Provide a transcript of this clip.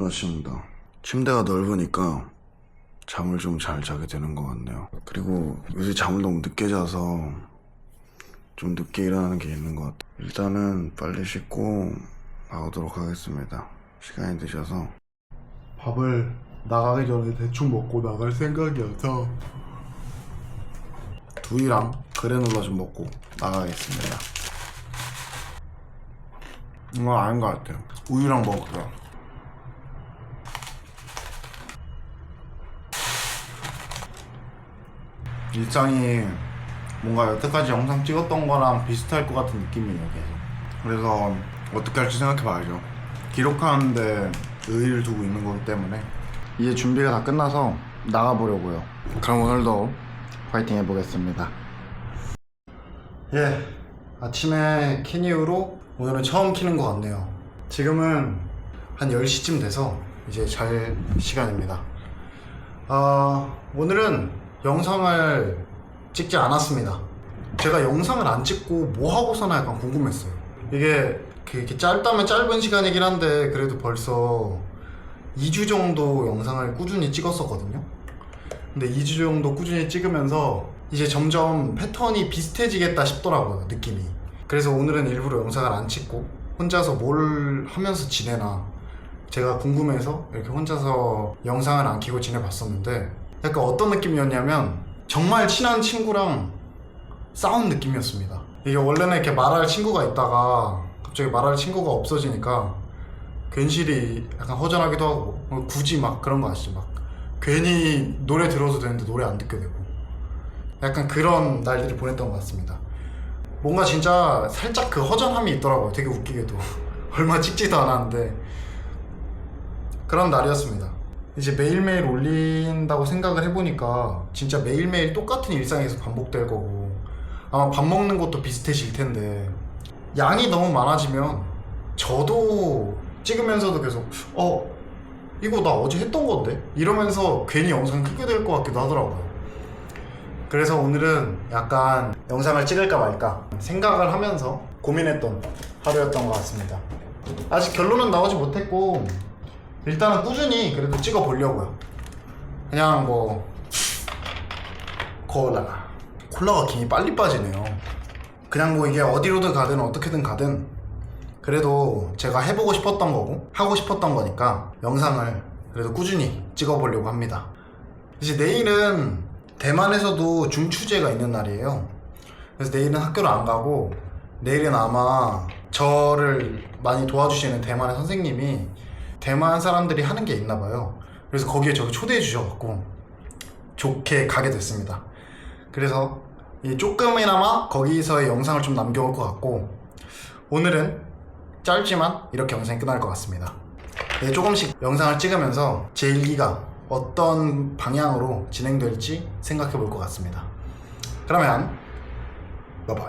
아침입니다. 침대가 넓으니까 잠을 좀 잘 자게 되는 것 같네요. 그리고 요새 잠을 너무 늦게 자서 좀 늦게 일어나는 게 있는 것 같아요. 일단은 빨리 씻고 나오도록 하겠습니다. 시간이 늦어서 밥을 나가기 전에 대충 먹고 나갈 생각이어서 두유랑 그래놀라 좀 먹고 나가겠습니다. 이건 아닌 것 같아요. 우유랑 먹을게요. 일상이 뭔가 여태까지 영상 찍었던 거랑 비슷할 것 같은 느낌이에요, 계속. 그래서 어떻게 할지 생각해 봐야죠. 기록하는데 의의를 두고 있는 거기 때문에 이제 준비가 다 끝나서 나가보려고요. 그럼 오늘도 파이팅 해보겠습니다. 예, 아침에 킨 이후로 오늘은 처음 키는 것 같네요. 지금은 한 10시쯤 돼서 이제 잘 시간입니다. 아, 오늘은 영상을 찍지 않았습니다. 제가 영상을 안 찍고 뭐 하고서나 약간 궁금했어요. 이게 그 이렇게 짧다면 짧은 시간이긴 한데 그래도 벌써 2주 정도 영상을 꾸준히 찍었었거든요. 근데 2주 정도 꾸준히 찍으면서 이제 점점 패턴이 비슷해지겠다 싶더라고요, 느낌이. 그래서 오늘은 일부러 영상을 안 찍고 혼자서 뭘 하면서 지내나 제가 궁금해서 이렇게 혼자서 영상을 안 켜고 지내봤었는데 약간 어떤 느낌이었냐면 정말 친한 친구랑 싸운 느낌이었습니다. 이게 원래는 이렇게 말할 친구가 있다가 갑자기 말할 친구가 없어지니까 괜시리 약간 허전하기도 하고 뭐 굳이 막 그런 거 아시죠? 막 괜히 노래 들어도 되는데 노래 안 듣게 되고 약간 그런 날들을 보냈던 것 같습니다. 뭔가 진짜 살짝 그 허전함이 있더라고요. 되게 웃기게도 얼마 찍지도 않았는데 그런 날이었습니다. 이제 매일매일 올린다고 생각을 해보니까 진짜 매일매일 똑같은 일상에서 반복될 거고 아마 밥 먹는 것도 비슷해질 텐데 양이 너무 많아지면 저도 찍으면서도 계속 어 이거 나 어제 했던 건데 이러면서 괜히 영상 크게 될 것 같기도 하더라고요. 그래서 오늘은 약간 영상을 찍을까 말까 생각을 하면서 고민했던 하루였던 것 같습니다. 아직 결론은 나오지 못했고 일단은 꾸준히 그래도 찍어 보려고요. 그냥 뭐 콜라 콜라가 김이 빨리 빠지네요. 그냥 뭐 이게 어디로든 가든 어떻게든 가든 그래도 제가 해보고 싶었던 거고 하고 싶었던 거니까 영상을 그래도 꾸준히 찍어보려고 합니다. 이제 내일은 대만에서도 중추제가 있는 날이에요. 그래서 내일은 학교를 안 가고 내일은 아마 저를 많이 도와주시는 대만의 선생님이 대만 사람들이 하는 게 있나 봐요. 그래서 거기에 저를 초대해 주셔갖고 좋게 가게 됐습니다. 그래서 이 조금이나마 거기서의 영상을 좀 남겨올 것 같고 오늘은 짧지만 이렇게 영상이 끝날 것 같습니다. 네, 조금씩 영상을 찍으면서 제 일기가 어떤 방향으로 진행될지 생각해 볼 것 같습니다. 그러면 바이바이.